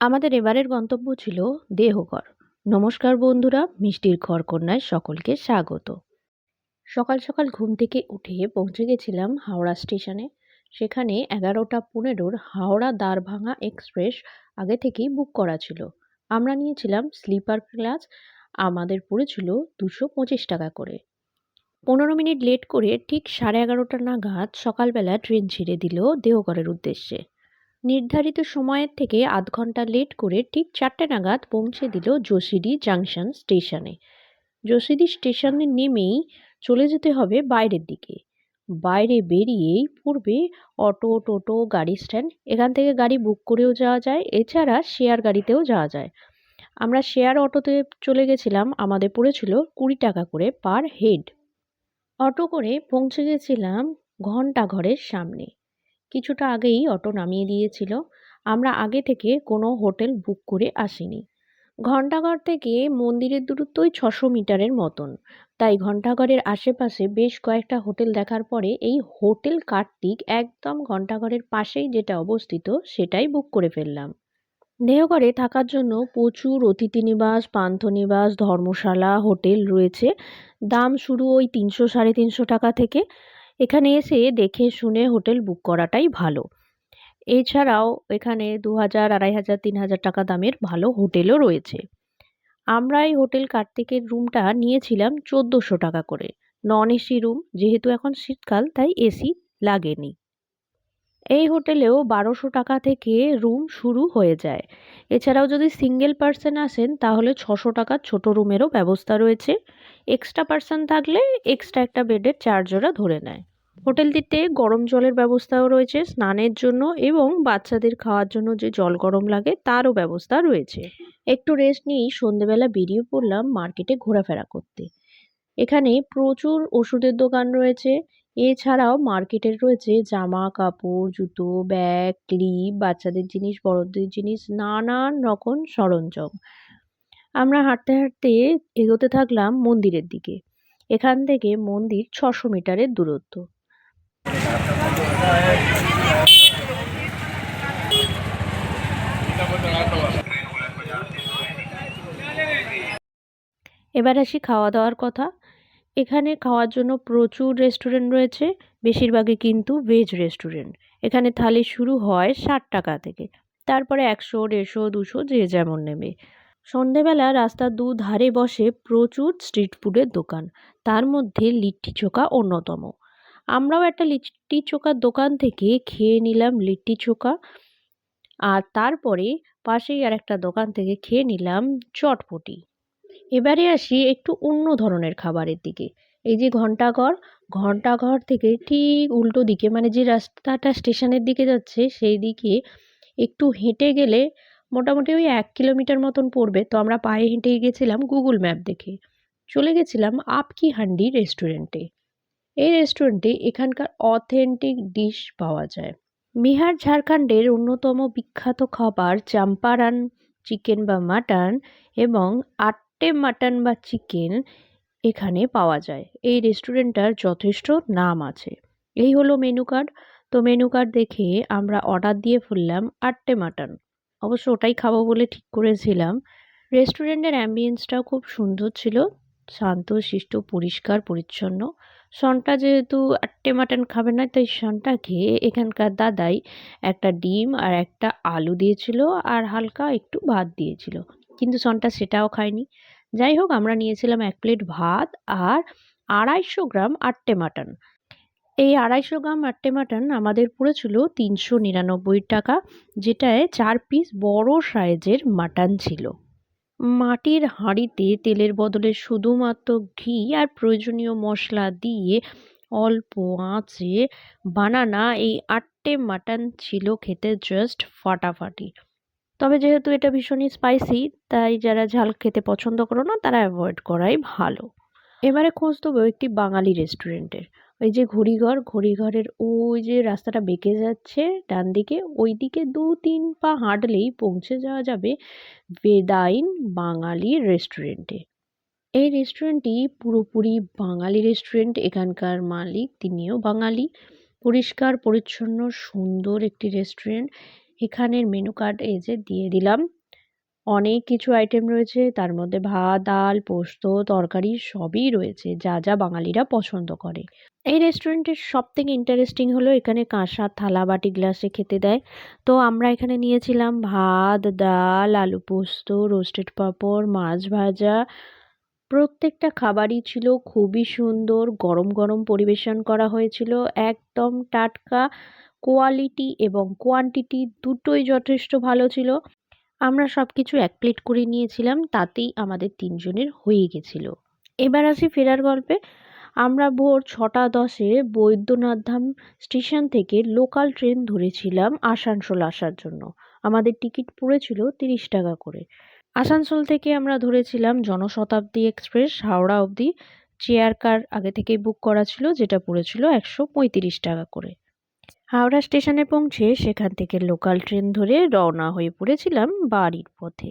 আমাদের এবারের গন্তব্য ছিল দেহঘর। নমস্কার বন্ধুরা, মিষ্টির ঘর কন্যায় সকলকে স্বাগত। সকাল সকাল ঘুম থেকে উঠে পৌঁছে গেছিলাম হাওড়া স্টেশনে। সেখানে এগারোটা পনেরোর হাওড়া দ্বারভাঙা এক্সপ্রেস আগে থেকেই বুক করা ছিল। আমরা নিয়েছিলাম স্লিপার ক্লাস, আমাদের পড়েছিল দুশো পঁচিশ টাকা করে। পনেরো মিনিট লেট করে ঠিক সাড়ে এগারোটা নাগাদ সকালবেলা ট্রেন ছেড়ে দিল দেওঘরের উদ্দেশ্যে। নির্ধারিত সময়ের থেকে আধ ঘণ্টা লেট করে ঠিক চারটে নাগাদ পৌঁছে দিল যোশিডি জাংশন স্টেশনে। যোশিডি স্টেশনে নেমেই চলে যেতে হবে বাইরের দিকে। বাইরে বেরিয়েই পূর্বে অটো, টোটো, গাড়ি স্ট্যান্ড। এখান থেকে গাড়ি বুক করেও যাওয়া যায়, এছাড়া শেয়ার গাড়িতেও যাওয়া যায়। আমরা শেয়ার অটোতে চলে গেছিলাম, আমাদের পড়েছিল কুড়ি টাকা করে পার হেড। অটো করে পৌঁছে গেছিলাম ঘণ্টা ঘরের সামনে। কিছুটা আগেই অটো নামিয়ে দিয়েছিল। আমরা আগে থেকে কোনো হোটেল বুক করে আসিনি। ঘণ্টাঘর থেকে মন্দিরের দূরত্বই ছশো মিটারের মতন। তাই ঘণ্টাঘরের আশেপাশে বেশ কয়েকটা হোটেল দেখার পরে এই হোটেল কার্তিক একদম ঘণ্টাঘরের পাশেই যেটা অবস্থিত সেটাই বুক করে ফেললাম। দেহঘরে থাকার জন্য প্রচুর অতিথি নিবাস পান্থনিবাস ধর্মশালা, হোটেল রয়েছে। দাম শুরু ওই তিনশো সাড়ে তিনশো টাকা থেকে। এখানে এসে দেখে শুনে হোটেল বুক করাটাই ভালো। এছাড়াও এখানে দু হাজার, আড়াই হাজার, তিন হাজার টাকা দামের ভালো হোটেলও রয়েছে। আমরা এই হোটেল কার্তিকের রুমটা নিয়েছিলাম চোদ্দোশো টাকা করে। নন এসি রুম, যেহেতু এখন শীতকাল, তাই এসি লাগেনি। এই হোটেলেও বারোশো টাকা থেকে রুম শুরু হয়ে যায়। এছাড়াও যদি সিঙ্গেল পার্সন আসেন, তাহলে ছশো টাকার ছোট রুমেরও ব্যবস্থা রয়েছে। এক্সট্রা পার্সন থাকলে এক্সট্রা একটা বেডের চার্জ ওরা ধরে নেয়। হোটেলটিতে গরম জলের ব্যবস্থাও রয়েছে, স্নানের জন্য এবং বাচ্চাদের খাওয়ার জন্য যে জল গরম লাগে তারও ব্যবস্থা রয়েছে। একটু রেস্ট নিয়েই সন্ধেবেলা বেরিয়ে পড়লাম মার্কেটে ঘোরাফেরা করতে। এখানে প্রচুর ওষুধের দোকান রয়েছে, এছাড়াও মার্কেটের রয়েছে জামা, কাপড়, জুতো ব্যাগ ক্লিপ বাচ্চাদের জিনিস, বড়দের জিনিস, নানান রকম সরঞ্জাম। আমরা হাঁটতে হাঁটতে এগোতে থাকলাম মন্দিরের দিকে। এখান থেকে মন্দির ছশো মিটারের দূরত্ব। এবার আসি খাওয়া দাওয়ার কথা। এখানে খাওয়ার জন্য প্রচুর রেস্টুরেন্ট রয়েছে। বেশিরভাগই কিন্তু ভেজ রেস্টুরেন্ট। এখানে থালি শুরু হয় ষাট টাকা থেকে। তারপরে একশো, দেড়শো, দুশো, যে যেমন নেবে। সন্ধেবেলা রাস্তার দু ধারে বসে প্রচুর স্ট্রিট ফুডের দোকান। তার মধ্যে লিট্টি চোখা অন্যতম। আমরাও একটা লিট্টি চোখার দোকান থেকে খেয়ে নিলাম লিট্টি চোখা। আর তারপরে পাশেই আর একটা দোকান থেকে খেয়ে নিলাম চটপটি। এবারে আসি একটু অন্য ধরনের খাবারের দিকে। এই যে ঘণ্টাঘর ঘণ্টাঘর থেকে ঠিক উল্টো দিকে মানে যে রাস্তাটা স্টেশনের দিকে যাচ্ছে, সেই দিকে একটু হেঁটে গেলে মোটামুটি ওই এক কিলোমিটার মতন পড়বে। তো আমরা পায়ে হেঁটে গেছিলাম গুগল ম্যাপ দেখে। চলে গেছিলাম আপকি হান্ডি রেস্টুরেন্টে এই রেস্টুরেন্টে এখানকার অথেন্টিক ডিশ পাওয়া যায়। বিহার ঝাড়খণ্ডের অন্যতম বিখ্যাত খাবার চাম্পারান চিকেন বা মাটন এবং আট্টে মাটন বা চিকেন এখানে পাওয়া যায়। এই রেস্টুরেন্টটার যথেষ্ট নাম আছে। এই হলো মেনু কার্ড তো মেনু কার্ড দেখে আমরা অর্ডার দিয়ে ফেললাম আট্টে মাটন অবশ্য ওটাই খাব বলে ঠিক করেছিলাম। রেস্টুরেন্টের অ্যাম্বিয়েন্সটাও খুব সুন্দর ছিল। শান্ত, শিষ্ট, পরিষ্কার, পরিচ্ছন্ন। শনটা যেহেতু আট্টে মাটন খাবে না, তাই শনটা খেয়ে এখানকার দাদাই একটা ডিম আর একটা আলু দিয়েছিল আর হালকা একটু ভাত দিয়েছিল। কিন্তু শনটা সেটাও খায়নি। যাই হোক, আমরা নিয়েছিলাম এক প্লেট ভাত আর আড়াইশো গ্রাম আট্টে মাটন। এই আড়াইশো গ্রাম আট্টে মাটন আমাদের পড়েছিল তিনশো নিরানব্বই টাকা, যেটায় চার পিস বড় সাইজের মাটন ছিল। মাটির হাঁড়িতে তেলের বদলে শুধুমাত্র ঘি আর প্রয়োজনীয় মশলা দিয়ে অল্প আঁচে বানানা এই আট্টে মাটন ছিল খেতে জাস্ট ফাটাফাটি। তবে যেহেতু এটা ভীষণই স্পাইসি তাই যারা ঝাল খেতে পছন্দ করো না, তারা অ্যাভয়েড করাই ভালো। এবারে খোঁজ দেবো একটি বাঙালি রেস্টুরেন্টের ওই যে ঘড়িঘর, ঘড়িঘরের ওই যে রাস্তাটা বেঁকে যাচ্ছে ডান দিকে ওই দিকে দু, তিন পা হাঁটলেই পৌঁছে যাওয়া যাবে বেদাইন বাঙালি রেস্টুরেন্টে এই রেস্টুরেন্টটি পুরোপুরি বাঙালি রেস্টুরেন্ট এখানকার মালিক তিনিও বাঙালি। পরিষ্কার, পরিচ্ছন্ন, সুন্দর একটি রেস্টুরেন্ট এখানের মেনু কার্ড এই যে দিয়ে দিলাম। অনেক কিছু আইটেম রয়েছে। তার মধ্যে ভাত, ডাল, পোস্ত, তরকারি সবই রয়েছে, যা যা বাঙালিরা পছন্দ করে। এই রেস্টুরেন্টের সব থেকে ইন্টারেস্টিং হলো এখানে কাঁসা থালা বাটি গ্লাসে খেতে দেয়। তো আমরা এখানে নিয়েছিলাম ভাত, ডাল, আলু পোস্ত রোস্টেড পাঁপড়, মাছ ভাজা। প্রত্যেকটা খাবারই ছিল খুবই সুন্দর, গরম গরম পরিবেশন করা হয়েছিল। একদম টাটকা কোয়ালিটি এবং কোয়ান্টিটি দুটোই যথেষ্ট ভালো ছিল। আমরা সব কিছু এক প্লেট করে নিয়েছিলাম, তাতেই আমাদের তিনজনের হয়ে গেছিল। এবার আসি ফেরার গল্পে। আমরা ভোর ছটা দশে বৈদ্যনাথ ধাম স্টেশন থেকে লোকাল ট্রেন ধরেছিলাম আসানসোল আসার জন্য। আমাদের টিকিট পড়েছিল তিরিশ টাকা করে। আসানসোল থেকে আমরা ধরেছিলাম জনশতাব্দী এক্সপ্রেস, হাওড়া অবধি। চেয়ার কার আগে থেকেই বুক করা ছিল, যেটা পড়েছিল একশো পঁয়ত্রিশ টাকা করে। হাওড়া স্টেশনে পৌঁছে সেখান থেকে লোকাল ট্রেন ধরে রওনা হয়ে পড়েছিলাম বাড়ির পথে।